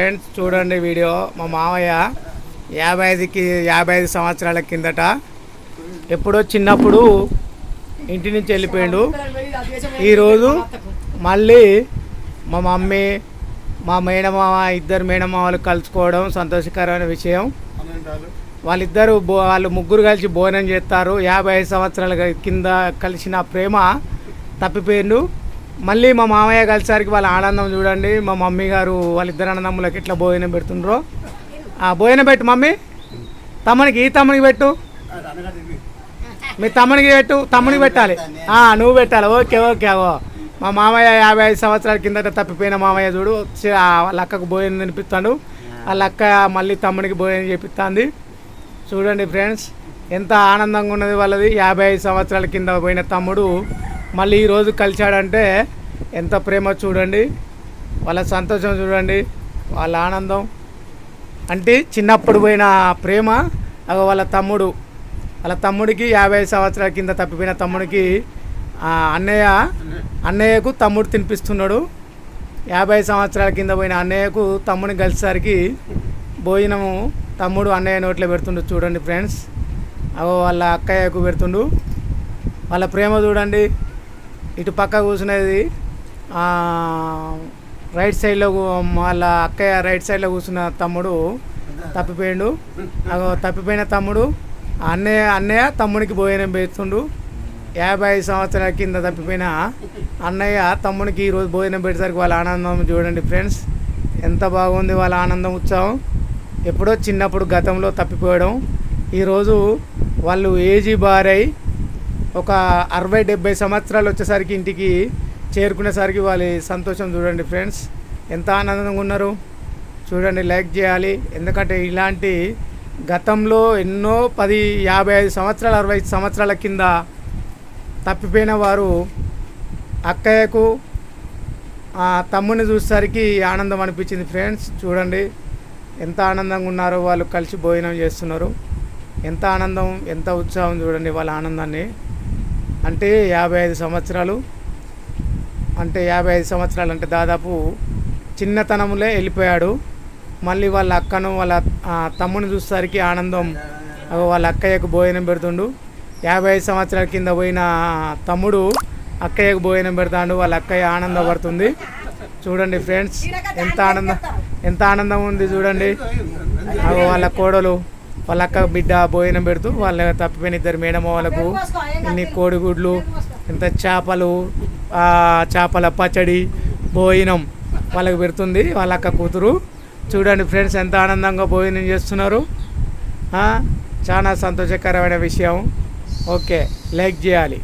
Friends చూడండి video. మా మామయ్య యాభై ఐదుకి యాభై ఐదు సంవత్సరాల కిందట ఎప్పుడో చిన్నప్పుడు ఇంటి నుంచి వెళ్ళిపోయాడు. ఈరోజు మళ్ళీ మా మమ్మీ మా మేనమామ ఇద్దరు మేనమామలు కలుసుకోవడం సంతోషకరమైన విషయం. వాళ్ళిద్దరు బో వాళ్ళు ముగ్గురు కలిసి భోజనం చేస్తారు. యాభై ఐదు సంవత్సరాల కింద కలిసిన ప్రేమ తప్పిపోయిండు. మళ్ళీ మా మామయ్య కలిసరికి వాళ్ళ ఆనందం చూడండి. మా మమ్మీ గారు వాళ్ళిద్దరు అన్నదమ్ములకి ఇట్లా భోజనం పెడుతుండ్రో. ఆ భోజనం పెట్టు మమ్మీ. తమ్మునికి ఈ తమ్మునికి పెట్టు. మీ తమ్మునికి పెట్టు తమ్మునికి పెట్టాలి. నువ్వు పెట్టాలి. ఓకే ఓకే అవో మా మామయ్య యాభై ఐదు సంవత్సరాల కిందట తప్పిపోయిన మామయ్య చూడు వాళ్ళ అక్కకు భోజనం తినిపిస్తాడు. వాళ్ళ అక్క మళ్ళీ తమ్మునికి భోజనం చేపిస్తుంది. చూడండి ఫ్రెండ్స్ ఎంత ఆనందంగా ఉన్నది వాళ్ళది. యాభై ఐదు సంవత్సరాల కింద పోయిన తమ్ముడు. మళ్ళీ ఈరోజు కలిశాడంటే ఎంత ప్రేమ చూడండి వాళ్ళ సంతోషం చూడండి వాళ్ళ ఆనందం. అంటే చిన్నప్పుడు పోయిన ప్రేమ అగో వాళ్ళ తమ్ముడు వాళ్ళ తమ్ముడికి యాభై సంవత్సరాల కింద తప్పిపోయిన తమ్ముడికి ఆ, అన్నయ్య అన్నయ్యకు తమ్ముడు తినిపిస్తున్నాడు. యాభై సంవత్సరాల కింద పోయిన అన్నయ్యకు తమ్ముడిని కలిసేసరికి భోజనము తమ్ముడు అన్నయ్య నోట్లో పెడుతుండు చూడండి ఫ్రెండ్స్. అగో వాళ్ళ అక్కయ్యకు పెడుతుండు. వాళ్ళ ప్రేమ చూడండి. ఇటు పక్క కూర్చునేది రైట్ సైడ్లో వాళ్ళ అక్కయ్య రైట్ సైడ్లో కూర్చున్న తమ్ముడు తప్పిపోయిండు. తప్పిపోయిన తమ్ముడు అన్నయ్య అన్నయ్య తమ్మునికి భోజనం పెడుతుండు. యాభై ఐదు సంవత్సరాల కింద తప్పిపోయిన అన్నయ్య తమ్మునికి ఈరోజు భోజనం పెట్టేసరికి వాళ్ళ ఆనందం చూడండి ఫ్రెండ్స్. ఎంత బాగుంది వాళ్ళ ఆనందం ఉత్సాహం ఎప్పుడో చిన్నప్పుడు గతంలో తప్పిపోవడం. ఈరోజు వాళ్ళు ఏజీ బారై ఒక అరవై డెబ్బై సంవత్సరాలు వచ్చేసరికి ఇంటికి చేరుకునేసరికి వాళ్ళ సంతోషం చూడండి ఫ్రెండ్స్. ఎంత ఆనందంగా ఉన్నారు. చూడండి లైక్ చేయాలి. ఎందుకంటే ఇలాంటి గతంలో ఎన్నో పది యాభై ఐదు సంవత్సరాలు అరవై ఐదు సంవత్సరాల కింద తప్పిపోయిన వారు అక్కయ్యకు తమ్ముని చూసేసరికి ఆనందం అనిపించింది ఫ్రెండ్స్. చూడండి ఎంత ఆనందంగా ఉన్నారో వాళ్ళు కలిసి భోజనం చేస్తున్నారు. ఎంత ఆనందం ఎంత ఉత్సాహం చూడండి వాళ్ళ ఆనందాన్ని. అంటే యాభై ఐదు సంవత్సరాలు. అంటే యాభై ఐదు సంవత్సరాలు అంటే దాదాపు చిన్నతనములే వెళ్ళిపోయాడు. మళ్ళీ వాళ్ళ అక్కను వాళ్ళ తమ్ముని చూసేసరికి ఆనందం. వాళ్ళ అక్కయ్యకు భోజనం పెడుతుండు. యాభై ఐదు సంవత్సరాల కింద పోయిన తమ్ముడు అక్కయ్యకు భోజనం పెడతాడు. వాళ్ళ అక్కయ్య ఆనందపడుతుంది. చూడండి ఫ్రెండ్స్ ఎంత ఆనందం ఎంత ఆనందం ఉంది చూడండి. అగో వాళ్ళ కోడలు వాళ్ళ అక్క బిడ్డ భోజనం పెడుతూ వాళ్ళ తప్పిపోయిన ఇద్దరు మేడమ వాళ్ళకు ఇన్ని కోడిగుడ్లు ఇంత చేపలు చేపల పచ్చడి భోజనం వాళ్ళకి పెడుతుంది. వాళ్ళ అక్క కూతురు. చూడండి ఫ్రెండ్స్ ఎంత ఆనందంగా భోజనం చేస్తున్నారు. చాలా సంతోషకరమైన విషయం. ఓకే లైక్ చేయాలి.